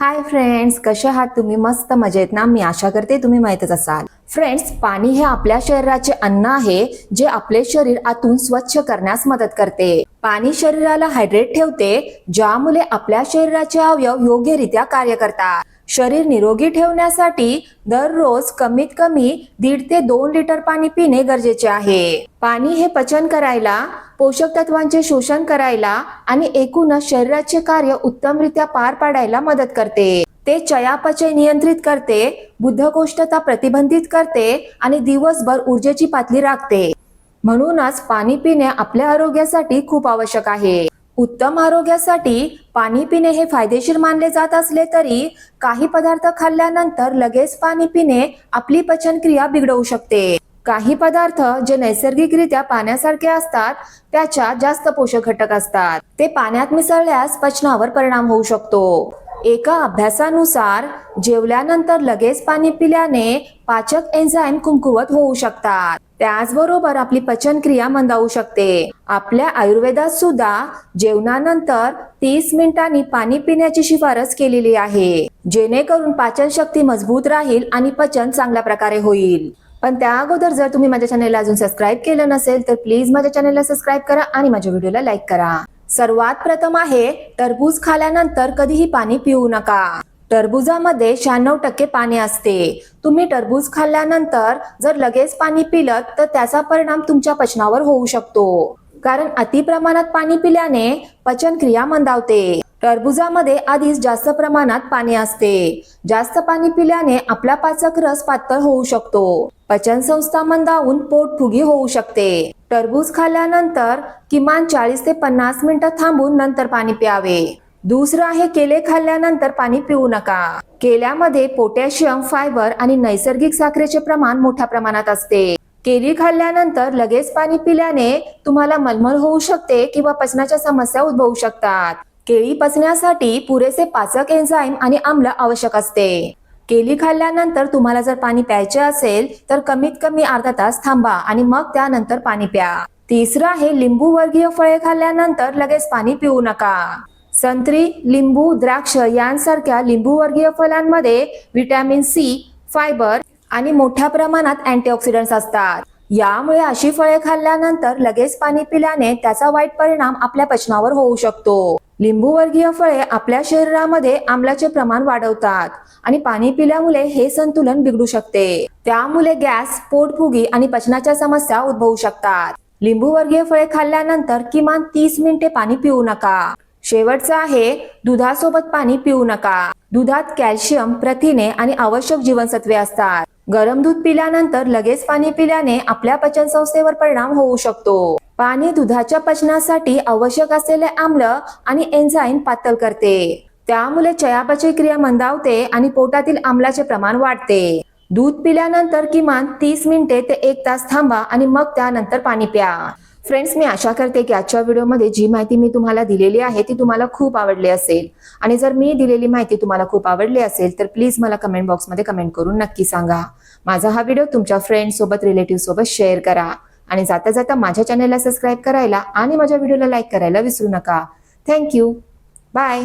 Hi friends कसे आहात? तुम्ही मस्त मजेत ना? मी आशा करते तुम्ही माहीतच असाल. फ्रेंड्स पाणी हे आपल्या शरीराचे अन्न आहे जे आपले शरीर आतून स्वच्छ करण्यास मदत करते. पाणी शरीराला हायड्रेट ठेवते ज्यामुळे आपल्या शरीराचे अवयव योग्यरित्या कार्य करतात. शरीर निरोगी ठेवण्यासाठी दररोज कमीत कमी दीड ते दोन लिटर पाणी पिणे गरजेचे आहे. पाणी हे पचन करायला पोषक तत्वांचे शोषण करायला आणि एकूणच शरीराचे कार्य उत्तमरित्या पार पाडायला मदत करते. ते चयापचय नियंत्रित करते बुद्धकोष्ठता प्रतिबंधित करते आणि दिवसभर ऊर्जेची पातळी राखते. म्हणूनच पाणी पिणे आपल्या आरोग्यासाठी खूप आवश्यक आहे. उत्तम आरोग्यासाठी पाणी पिणे हे फायदेशीर मानले जात असले तरी काही पदार्थ खाल्ल्यानंतर लगेच पाणी पिणे आपली पचनक्रिया बिघडवू शकते. काही पदार्थ जे नैसर्गिकरित्या पाण्यासारखे असतात त्याच्यात जास्त पोषक घटक असतात. ते पाण्यात मिसळल्यास पचनावर परिणाम होऊ शकतो. एका अभ्यासानुसार जेवल्यानंतर लगेच पाणी पिल्याने पाचक एन्झाईम कुंकुवत होऊ शकतात. त्याचबरोबर आपली पचनक्रिया मंदावू शकते. आपल्या आयुर्वेदात सुद्धा जेवणानंतर तीस मिनिटांनी पाणी पिण्याची शिफारस केलेली आहे जेणेकरून पाचन शक्ती मजबूत राहील आणि पचन चांगल्या प्रकारे होईल. पण त्या अगोदर जर तुम्ही माझ्या चॅनलला अजून सबस्क्राईब केलं नसेल तर प्लीज माझ्या चॅनलला सबस्क्राईब करा आणि माझ्या व्हिडिओला लाईक करा. सर्वात प्रथम आहे टरबूज खाल्यानंतर कधीही पाणी पिऊ नका. टरबुजामध्ये शहाण्णव टक्के पाणी असते. तुम्ही टरबूज खाल्ल्यानंतर जर लगेच पाणी पिलं तर त्याचा परिणाम तुमच्या पचनावर होऊ शकतो. कारण अति प्रमाणात पाणी पिल्याने पचनक्रिया मंदावते. टरबुजामध्ये आधीच जास्त प्रमाणात पाणी असते. जास्त पाणी पिल्याने आपला पाचक रस पातळ होऊ शकतो. पचनसंस्था मंदावून पोटफुगी होऊ शकते. टरबूज खाल्ल्यानंतर किमान चाळीस ते पन्नास मिनिटं थांबून नंतर पाणी प्यावे. दुसरं आहे केले खाल्ल्यानंतर पाणी पिऊ नका. केल्यामध्ये पोटॅशियम फायबर आणि नैसर्गिक साखरेचे प्रमाण मोठ्या प्रमाणात असते. केली खाल्ल्यानंतर लगेच पाणी पिल्याने तुम्हाला मलमल होऊ शकते किंवा पचनाच्या समस्या उद्भवू शकतात. केळी पचण्यासाठी पुरेसे पाचक एन्झाईम आणि आम्ल आवश्यक असते. केली खाल्ल्यानंतर तुम्हाला जर पाणी प्यायचे असेल तर कमीत कमी अर्धा तास थांबा आणि मग त्यानंतर पाणी प्या. तिसरं आहे लिंबू वर्गीय फळे खाल्ल्यानंतर लगेच पाणी पिऊ नका. संत्री लिंबू द्राक्ष यांसारख्या लिंबू वर्गीय फळांमध्ये व्हिटॅमिन सी फायबर आणि मोठ्या प्रमाणात अँटीऑक्सिडंट्स असतात. यामुळे अशी फळे खाल्ल्यानंतर लगेच पाणी पिल्याने त्याचा वाईट परिणाम आपल्या पचनावर होऊ शकतो. लिंबूवर्गीय फळे आपल्या शरीरामध्ये आम्लाचे प्रमाण वाढवतात आणि पाणी पिल्यामुळे हे संतुलन बिघडू शकते. त्यामुळे गॅस पोटफुगी आणि पचनाच्या समस्या उद्भवू शकतात. लिंबूवर्गीय फळे खाल्ल्यानंतर किमान तीस मिनिटे पाणी पिऊ नका. शेवटचं आहे दुधासोबत पाणी पिऊ नका. दुधात कॅल्शियम प्रथिने आणि आवश्यक जीवनसत्वे असतात. गरम दूध पिल्यानंतर लगेच पाणी पिल्याने आपल्या पचन संस्थेवर परिणाम होऊ शकतो. पाणी दुधाच्या पचनासाठी आवश्यक असलेले आम्ल आणि एन्झाईम पातळ करते. त्यामुळे चयापचय क्रिया मंदावते आणि पोटातील आम्लाचे प्रमाण वाढते. दूध पिल्यानंतर किमान तीस मिनिटे ते एक तास थांबा आणि मग त्यानंतर पाणी प्या. फ्रेंड्स मी आशा करते की आजच्या व्हिडिओमध्ये जी माहिती मी तुम्हाला दिलेली आहे ती तुम्हाला खूप आवडली असेल. आणि जर मी दिलेली माहिती तुम्हाला खूप आवडली असेल तर प्लीज मला कमेंट बॉक्समध्ये कमेंट करून नक्की सांगा. माझा हा व्हिडिओ तुमच्या फ्रेंड सोबत रिलेटिव्ह सोबत शेअर करा. आणि जाता जाता माझ्या चॅनलला सबस्क्राईब करायला आणि माझ्या व्हिडिओला लाईक करायला विसरू नका. Thank you bye